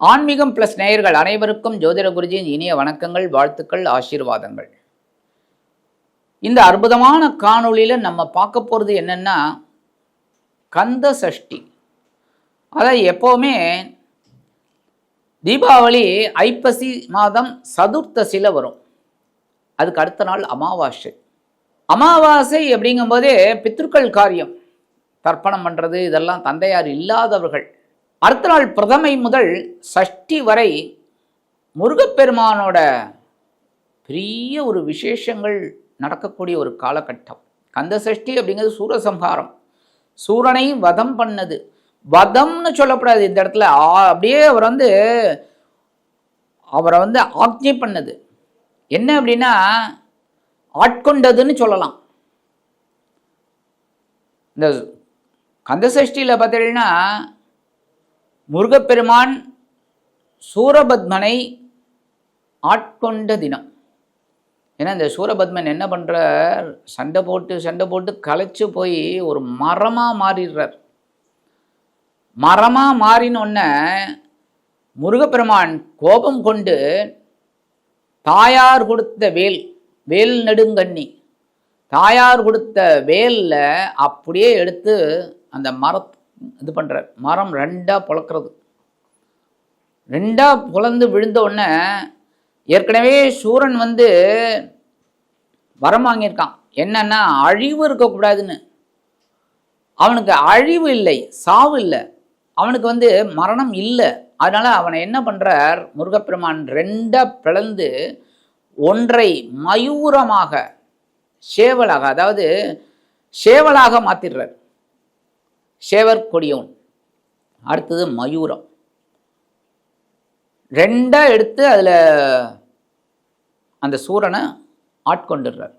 ஆன்மீகம் பிளஸ் நேயர்கள் அனைவருக்கும் ஜோதிட குருஜியின் இனிய வணக்கங்கள் வாழ்த்துக்கள் ஆசீர்வாதங்கள். இந்த அற்புதமான காணொளியில் நம்ம பார்க்க போகிறது என்னென்னா கந்த சஷ்டி. அதாவது எப்போவுமே தீபாவளி ஐப்பசி மாதம் சதுர்த்தசியில் வரும். அதுக்கு அடுத்த நாள் அமாவாசை. அமாவாசை அப்படிங்கும்போதே பித்ருக்கள் காரியம். தர்ப்பணம் பண்ணுறது இதெல்லாம் தந்தையார் இல்லாதவர்கள். அடுத்த நாள் பிரதமை முதல் சஷ்டி வரை முருகப்பெருமானோட பெரிய ஒரு விசேஷங்கள் நடக்கக்கூடிய ஒரு காலகட்டம். கந்த சஷ்டி அப்படிங்கிறது சூரசம்ஹாரம். சூரனை வதம் பண்ணது. வதம்னு சொல்லக்கூடாது இந்த இடத்துல. அப்படியே அவர் வந்து அவரை வந்து ஆக்ஞை பண்ணது. என்ன அப்படின்னா ஆட்கொண்டதுன்னு சொல்லலாம். இந்த கந்தசஷ்டியில் பார்த்தீங்கன்னா முருகப்பெருமான் சூரபத்மனை ஆட்கொண்ட தினம். ஏன்னா இந்த சூரபத்மன் என்ன பண்ணுறார் சண்டை போட்டு சண்டை போட்டு களைச்சு போய் ஒரு மரமாக மாறிடுறார். மரமாக மாறினொன்ன முருகப்பெருமான் கோபம் கொண்டு தாயார் கொடுத்த வேல் வேல் நெடுங்கண்ணி தாயார் கொடுத்த வேலில் அப்படியே எடுத்து அந்த மரத் இது பண்ணுறார் மரம் ரெண்டாக பிளக்கிறது ரெண்டாக புலந்து விழுந்த உடனே ஏற்கனவே சூரன் வந்து வரம் வாங்கியிருக்கான். என்னன்னா அழிவு இருக்கக்கூடாதுன்னு. அவனுக்கு அழிவு இல்லை சாவு இல்லை. அவனுக்கு வந்து மரணம் இல்லை. அதனால அவனை என்ன பண்ணுறார் முருகப்பெருமான் ரெண்டா பிளந்து ஒன்றை மயூரமாக சேவலாக அதாவது சேவலாக மாத்திடுறார். சேவர் கொடியவன். அடுத்தது மயூரம். ரெண்டா எடுத்து அதில் அந்த சூரனை ஆட்கொண்டுடுறார்.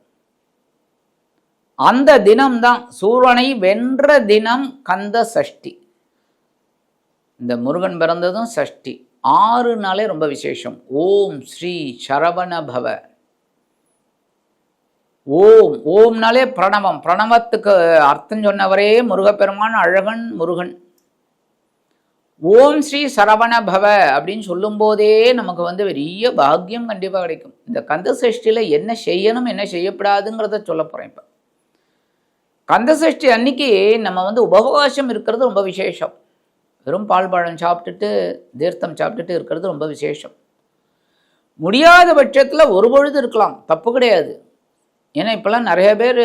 அந்த தினம்தான் சூரனை வென்ற தினம் கந்த சஷ்டி. இந்த முருகன் பிறந்ததும் சஷ்டி. ஆறு நாளே ரொம்ப விசேஷம். ஓம் ஸ்ரீ சரவண பவ. ஓம் ஓம்னாலே பிரணவம். பிரணவத்துக்கு அர்த்தம் சொன்னவரே முருகப்பெருமான் அழகன் முருகன். ஓம் ஸ்ரீ சரவண பவ அப்படின்னு சொல்லும்போதே நமக்கு வந்து பெரிய பாக்கியம் கண்டிப்பாக கிடைக்கும். இந்த கந்த சஷ்டியில் என்ன செய்யணும் என்ன செய்யப்படாதுங்கிறத சொல்ல போகிறேன் இப்போ. கந்த சஷ்டி அன்னைக்கு நம்ம வந்து உபவாசம் இருக்கிறது ரொம்ப விசேஷம். வெறும் பால் பழம் சாப்பிட்டுட்டு தீர்த்தம் சாப்பிட்டுட்டு இருக்கிறது ரொம்ப விசேஷம். முடியாத பட்சத்தில் ஒரு பொழுது இருக்கலாம். தப்பு கிடையாது. ஏன்னா இப்போல்லாம் நிறைய பேர்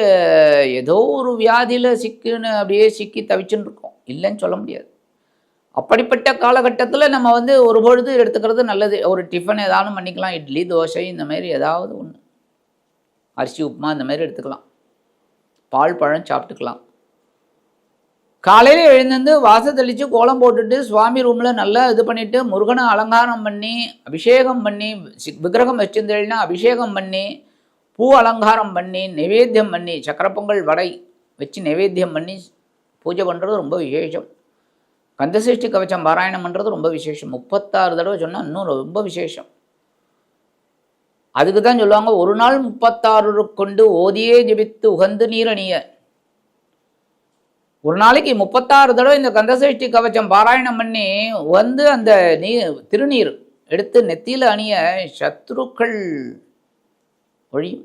ஏதோ ஒரு வியாதியில் சிக்குன்னு அப்படியே சிக்கி தவிச்சுன்னு இருக்கோம். இல்லைன்னு சொல்ல முடியாது. அப்படிப்பட்ட காலகட்டத்தில் நம்ம வந்து ஒரு பொழுது எடுத்துக்கிறது நல்லது. ஒரு டிஃபன் ஏதாவது பண்ணிக்கலாம். இட்லி தோசை இந்த மாதிரி ஏதாவது ஒன்று அரிசி உப்புமா இந்த மாதிரி எடுத்துக்கலாம். பால் பழம் சாப்பிட்டுக்கலாம். காலையில் எழுந்து வாச தெளித்து கோலம் போட்டுட்டு சுவாமி ரூமில் நல்லா இது பண்ணிவிட்டு முருகனை அலங்காரம் பண்ணி அபிஷேகம் பண்ணி சி- விக்கிரகம் வச்சிருந்தேன்னா அபிஷேகம் பண்ணி பூ அலங்காரம் பண்ணி நைவேத்தியம் பண்ணி சக்கரப்பொங்கல் வடை வச்சு நைவேத்தியம் பண்ணி பூஜை பண்ணுறது ரொம்ப விசேஷம். கந்தசஷ்டி கவச்சம் பாராயணம் பண்ணுறது ரொம்ப விசேஷம். முப்பத்தாறு தடவை சொன்னால் இன்னும் ரொம்ப விசேஷம். அதுக்கு தான் சொல்லுவாங்க ஒரு நாள் முப்பத்தாறு கொண்டு ஓதியே ஜெபித்து உகந்து நீரணிய ஒரு நாளைக்கு முப்பத்தாறு தடவை இந்த கந்தசஷ்டி கவச்சம் பாராயணம் பண்ணி வந்து அந்த நீர் திருநீர் எடுத்து நெத்தியில் அணிய சத்ருக்கள் ஒழியும்.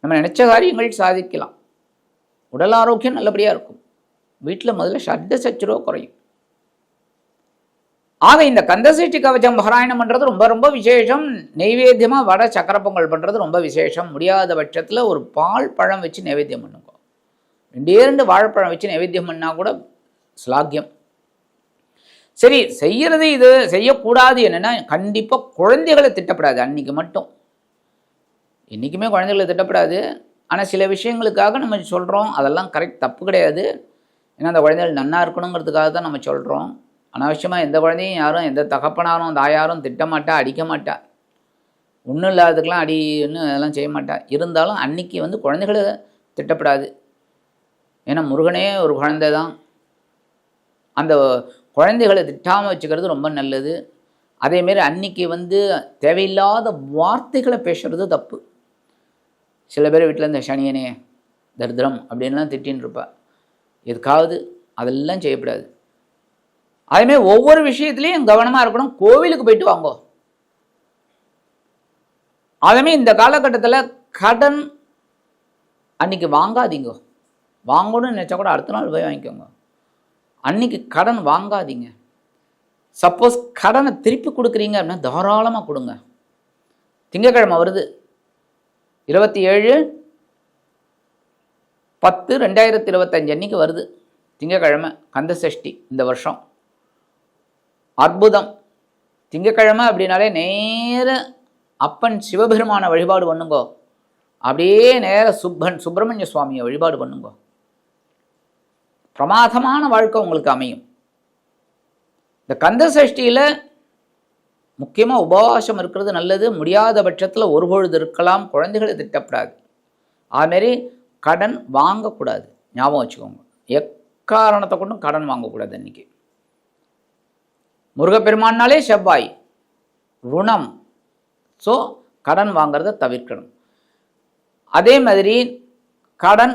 நம்ம நினச்ச காரியங்கள் சாதிக்கலாம். உடல் ஆரோக்கியம் நல்லபடியாக இருக்கும். வீட்டில் முதல்ல சட்ட சச்சுரோ குறையும். ஆக இந்த கந்தசஷ்டி கவச்சம் பாராயணம் பண்ணுறது ரொம்ப ரொம்ப விசேஷம். நெய்வேத்தியமாக வடை சக்கரை பொங்கல் பண்ணுறது ரொம்ப விசேஷம். முடியாத பட்சத்தில் ஒரு பால் பழம் வச்சு நைவேத்தியம் பண்ணுங்க. ரெண்டே ரெண்டு வாழைப்பழம் வச்சு நைவேத்தியம் பண்ணால் கூட ஸ்லாக்கியம் சரி செய்கிறது இது செய்யக்கூடாது என்னென்னா கண்டிப்பாக குழந்தைகளை திட்டப்படாது. அன்னைக்கு மட்டும். என்றைக்குமே குழந்தைகளை திட்டப்படாது. ஆனால் சில விஷயங்களுக்காக நம்ம சொல்கிறோம் அதெல்லாம் கரெக்ட் தப்பு கிடையாது. ஏன்னா அந்த குழந்தைகள் நன்னா இருக்கணுங்கிறதுக்காக தான் நம்ம சொல்கிறோம் அனாவசியமாக எந்த குழந்தையும் யாரும் எந்த தகப்பனாரும் தாயாரும் திட்டமாட்டா அடிக்க மாட்டா ஒன்றும் இல்லாததுக்கெலாம் அடின்னு அதெல்லாம் செய்ய மாட்டா இருந்தாலும் அன்னைக்கு வந்து குழந்தைகளை திட்டப்படாது. ஏன்னா முருகனே ஒரு குழந்தை தான். அந்த குழந்தைகளை திட்டாமல் வச்சுக்கிறது ரொம்ப நல்லது. அதேமாரி அன்னைக்கு வந்து தேவையில்லாத வார்த்தைகளை பேசுகிறது தப்பு. சில பேர் வீட்டில் இந்த சனியனே தரித்திரம் அப்படின்லாம் திட்டின்னு இருப்பா. எதுக்காவது அதெல்லாம் செய்யக்கூடாது. அதேமாதிரி ஒவ்வொரு விஷயத்துலையும் கவனமாக இருக்கணும். கோவிலுக்கு போயிட்டு வாங்கோ. அதேமாதிரி இந்த காலகட்டத்தில் கடன் அன்னைக்கு வாங்காதீங்க. வாங்கணும்னு நினச்சா கூட அடுத்த நாள் போய் வாங்கிக்கோங்க. அன்னைக்கு கடன் வாங்காதீங்க. சப்போஸ் கடனை திருப்பி கொடுக்குறீங்க அப்படின்னா தாராளமாக கொடுங்க. திங்கக்கிழமை வருது. இருபத்தி ஏழு பத்து ரெண்டாயிரத்தி இருபத்தஞ்சு அன்னைக்கு வருது. திங்கக்கிழமை கந்த சஷ்டி இந்த வருஷம். அற்புதம். திங்கக்கிழமை அப்படின்னாலே நேர அப்பன் சிவபெருமான வழிபாடு பண்ணுங்கோ. அப்படியே நேர சுப்பன் சுப்பிரமணிய சுவாமியை வழிபாடு பண்ணுங்கோ. பிரமாதமான வாழ்க்கை உங்களுக்கு அமையும். இந்த கந்த சஷ்டியில் முக்கியமாக உபவாசம் இருக்கிறது நல்லது முடியாத பட்சத்தில் ஒரு பொழுது இருக்கலாம் குழந்தைகளை திட்டப்படாது. அதுமாரி கடன் வாங்கக்கூடாது. ஞாபகம் வச்சுக்கோங்க. எக்காரணத்தை கொண்டும் கடன் வாங்கக்கூடாது அன்றைக்கி முருகப்பெருமானாலே செவ்வாய். ருணம். ஸோ கடன் வாங்கிறத தவிர்க்கணும். அதே மாதிரி கடன்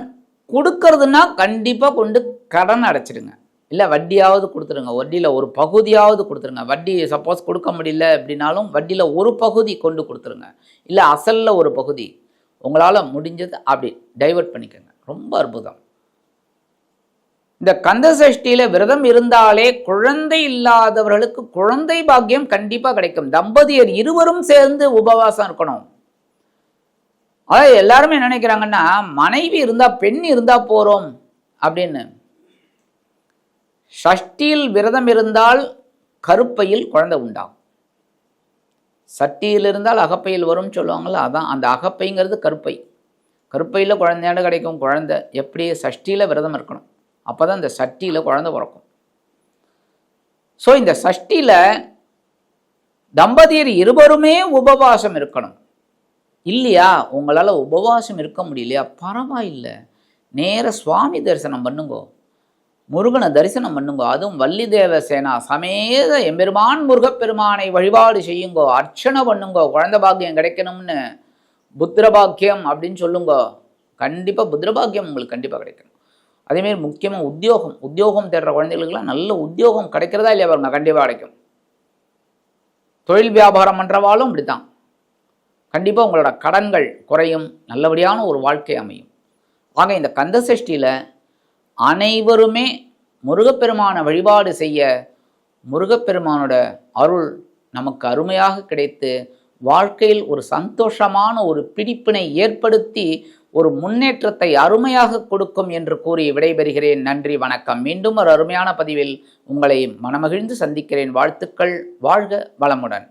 கொடுக்கறதுன்னா கண்டிப்பாக கொண்டு கடன் அடைச்சிடுங்க. இல்லை வட்டியாவது கொடுத்துருங்க. வட்டியில் ஒரு பகுதியாவது கொடுத்துருங்க. வட்டி சப்போஸ் கொடுக்க முடியல அப்படின்னாலும் வட்டியில் ஒரு பகுதி கொண்டு கொடுத்துருங்க. இல்லை அசலில் ஒரு பகுதி. உங்களால் முடிஞ்சது அப்படி டைவர்ட் பண்ணிக்கோங்க. ரொம்ப அற்புதம். இந்த கந்த சஷ்டியில் விரதம் இருந்தாலே குழந்தை இல்லாதவர்களுக்கு குழந்தை பாக்கியம் கண்டிப்பாக கிடைக்கும். தம்பதியர் இருவரும் சேர்ந்து உபவாசம் இருக்கணும். அதாவது எல்லாருமே நினைக்கிறாங்கன்னா மனைவி இருந்தால் பெண் இருந்தால் போகிறோம் அப்படின்னு. ஷஷ்டியில் விரதம் இருந்தால் கருப்பையில் குழந்தை உண்டாகும். சட்டியில் இருந்தால் அகப்பையில் வரும்னு சொல்லுவாங்கள்ல அதான் அந்த அகப்பைங்கிறது கருப்பை. கருப்பையில் குழந்தையாண்டு கிடைக்கும் குழந்தை எப்படி சஷ்டியில் விரதம் இருக்கணும். அப்போ தான் இந்த சட்டியில் குழந்தை பிறக்கும். ஸோ இந்த சஷ்டியில் தம்பதியர் இருவருமே உபவாசம் இருக்கணும். இல்லையா? உங்களால் உபவாசம் இருக்க முடியலையா? பரவாயில்லை. நேர சுவாமி தரிசனம் பண்ணுங்கோ. முருகனை தரிசனம் பண்ணுங்கோ. அதுவும் வள்ளி தேவ சேனா சமேத எம்பெருமான் முருகப்பெருமானை வழிபாடு செய்யுங்கோ. அர்ச்சனை பண்ணுங்கோ. குழந்த பாக்கியம் கிடைக்கணும்னு. புத்திரபாக்கியம் அப்படின்னு சொல்லுங்கோ. கண்டிப்பாக புத்திரபாக்கியம் உங்களுக்கு கண்டிப்பாக கிடைக்கணும். அதேமாரி முக்கியமாக உத்தியோகம். உத்தியோகம் தேடுற குழந்தைகளுக்கெல்லாம் நல்ல உத்தியோகம் கிடைக்கிறதா இல்லையா பாருங்க? கண்டிப்பாக கிடைக்கும். தொழில் வியாபாரம் பண்ணுறவாலும் இப்படித்தான் கண்டிப்பாக உங்களோட கடன்கள் குறையும். நல்லபடியான ஒரு வாழ்க்கை அமையும். ஆக இந்த கந்த சஷ்டியில் அனைவருமே முருகப்பெருமானை வழிபாடு செய்ய முருகப்பெருமானோட அருள் நமக்கு அருமையாக கிடைத்து வாழ்க்கையில் ஒரு சந்தோஷமான ஒரு பிடிப்பினை ஏற்படுத்தி ஒரு முன்னேற்றத்தை அருமையாக கொடுக்கும் என்று கூறி விடைபெறுகிறேன். நன்றி வணக்கம். மீண்டும் ஒரு அருமையான பதிவில் உங்களை மனமகிழ்ந்து சந்திக்கிறேன். வாழ்த்துக்கள். வாழ்க வளமுடன்.